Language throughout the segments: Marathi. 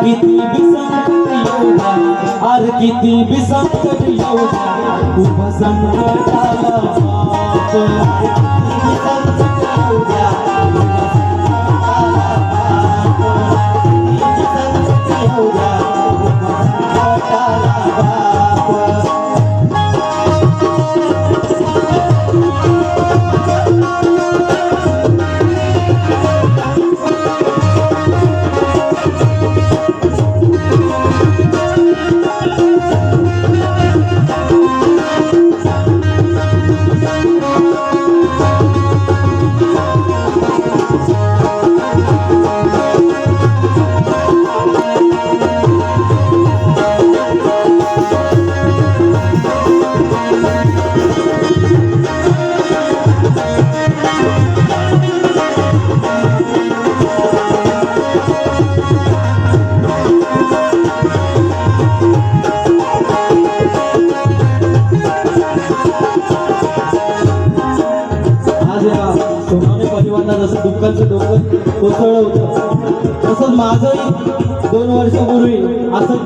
किती बिसंकट योगा आर किती बिसंकट योगा. उपसंकटाला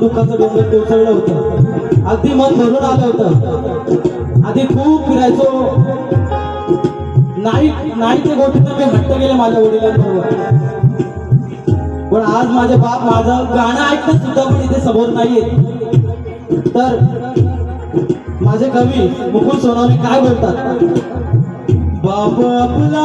दुःखाचं डोंगर कोसळलं होतं. अगदी मन भरून आलं होतं. आधी खूप फिरायचो. नाही नाही नाहीच्या गोष्टीनं मी हट्ट गेले माझ्या वडिलांबरोबर. पण आज माझे बाप माझं गाणं ऐकत सुद्धा पण इथे समोर नाहीये. तर माझे कवी मुकुल सोनावणे काय बोलतात? बाप आपला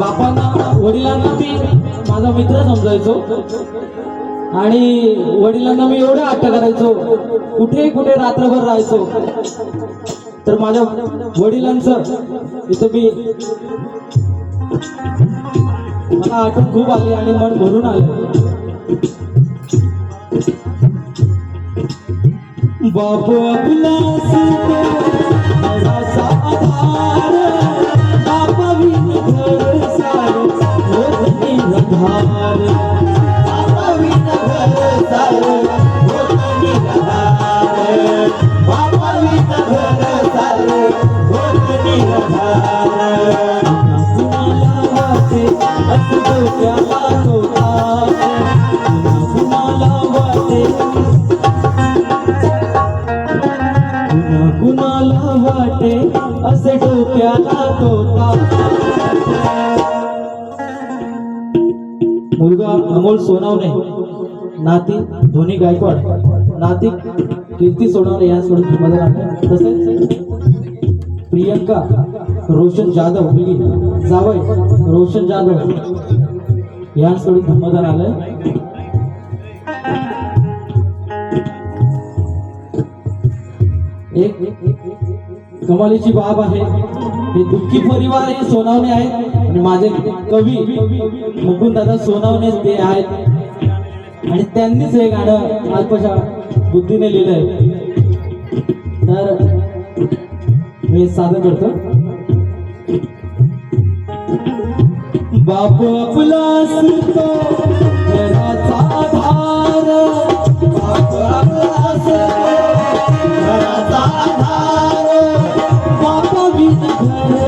बापांना वडिलांना मी माझा मित्र समजायचो. आणि वडिलांना मी एवढं हट्ट करायचो. कुठे कुठे रात्रभर राहायचो. तर माझ्या वडिलांचं इथं मी मला आठवण खूप आली आणि मन भरून आलं. बाप आपला सोनवणे. नाती धोनी गायकवाड. नाती कीर्ती सोनवणे या सोडून तुम्हाला लागले तसेच प्रियंका रोशन जाधव मुलगी जावय रोशन जाधव या सोडून धम्मदान आलंय एक कमालीची बाब आहे. हे दुःखी परिवार हे सोनावणे आहेत. आणि माझे कवी मुकुंद दादा सोनावणे ते आहेत. आणि त्यांनीच हे गाणं अल्पशा बुद्धीने लिहिलंय. तर मी साधन करतो. बाप आपला असतो घराचा आधार. बाप आपला असतो घराचा आधार. बाप बिन घर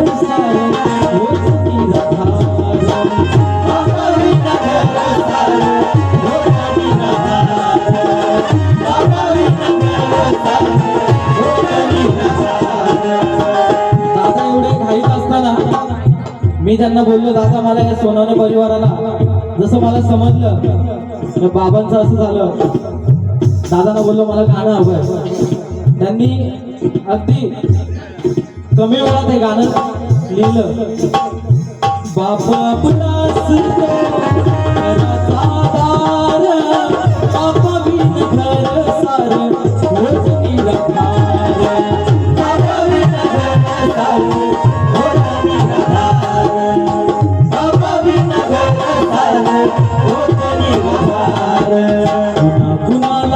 मी त्यांना बोललो दादा मला या सोनाने परिवाराला जसं मला समजलं बाबांचं असं झालं. दादांना बोललो मला गाणं हवं आहे त्यांनी अगदी कमी वेळात हे गाणं लिहिलं. बाबा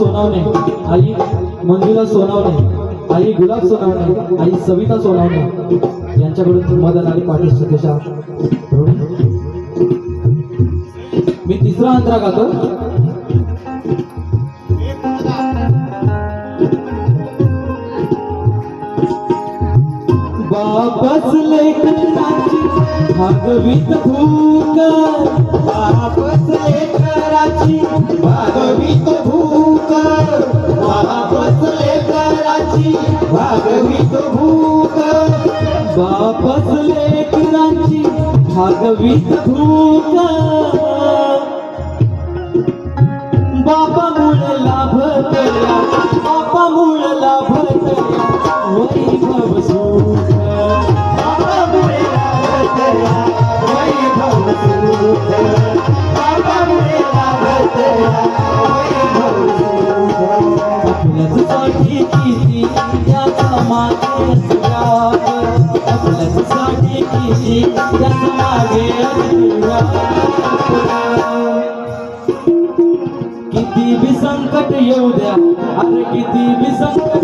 सोनावणे. आई मंजुला सोनावणे. आई गुलाब सोनावणे. आई सविता सोनावणे. यांच्याकडून मदत आणि पाटील सतीशा. मी तिसरा अंतरा गातो बापस लेखनाची भागवीत भूक. वापस कराची भागवीत भूक. वापस कराची भागवीत भूक. बापसले कराची भागवीत भूक. बापा मूळ लाभ बापा मूळ लाभ वैभव किती बी संकट येऊ द्या. अरे किती बी संकट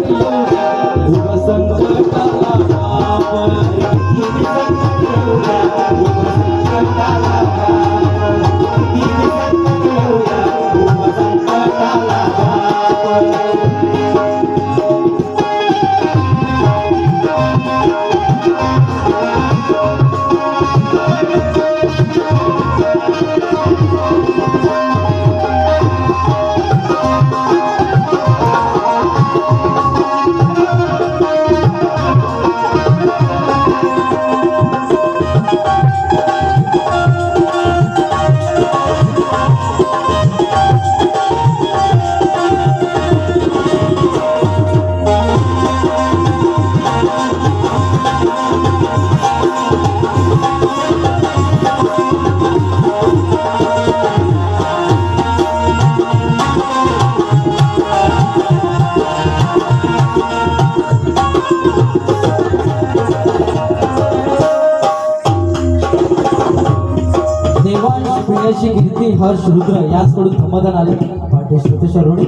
हर्ष रुद्र याचकडून समाधान आले पाटील श्रुतेश्वर रोडे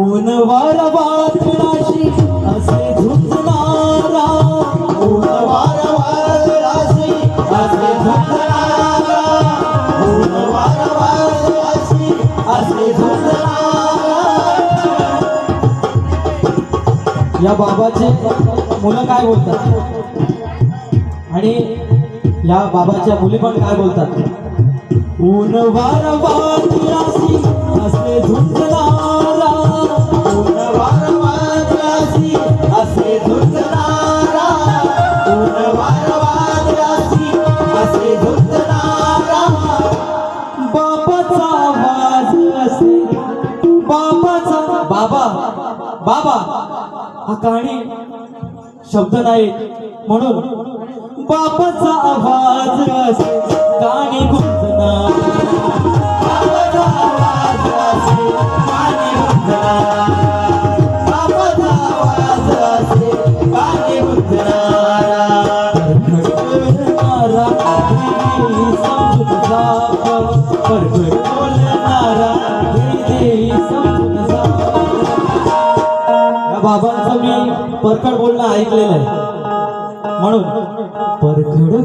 ऊन वार असे झुंजणारा ऊन वार असे झुंजणारा. ऊन वार असे झुंजणारा. या बाबाचे मुलं काय बोलतात आणि या बाबाच्या मुली पण काय बोलतात ऊन वार वातराशी असे झुंजणारा ऊन वार असे झुंजणारा. ऊन वार असे झुंजणारा. बाबाचा आवाज असे बाबाचा बाबा बाबा हा कहाणी शब्द नाही म्हणून बाबाचा आवाज. असे गाणी गुंजणार बाबाचा आवाज. असे, आवाज असे, गुंजणारा. समजून जाप बोलणारा बाबांचं मी परकड बोलणं ऐकलेलं आहे. म्हणून अरे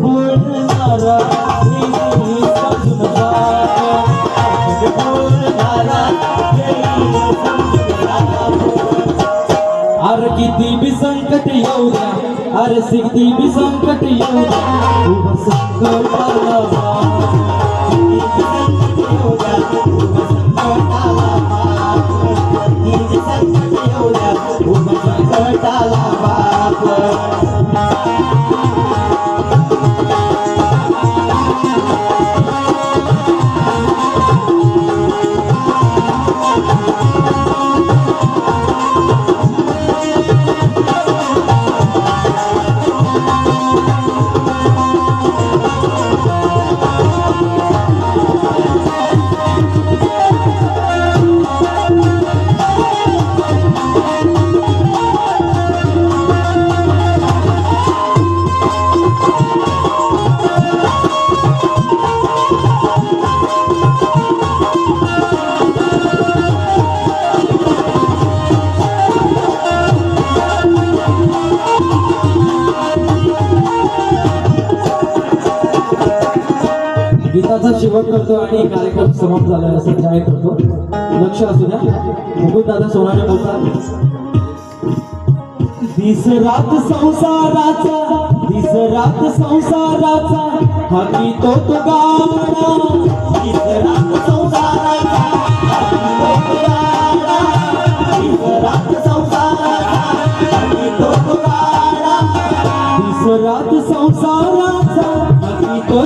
किती बी संकट येऊ द्या. अरे किती बी संकट येऊ द्या. संकट गीताचा करतो आणि कार्यक्रम समाप्त झाला असं जाहीर करतो. लक्ष असू द्या. मुकुंद दादा सोनाने बोलतात. दिस रात संसाराचा दिस रात संसाराचा हकी तो तो दिस रात संसाराचा विसरात तो तुकारा दिस रात संसाराचा हकी तो तो गाडा विसरात संसाराचा अति तो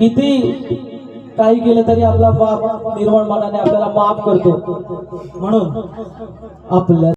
किती काही केलं तरी आपला बाप निर्मळ मनाने आपल्याला माफ करतो. म्हणून आपल्या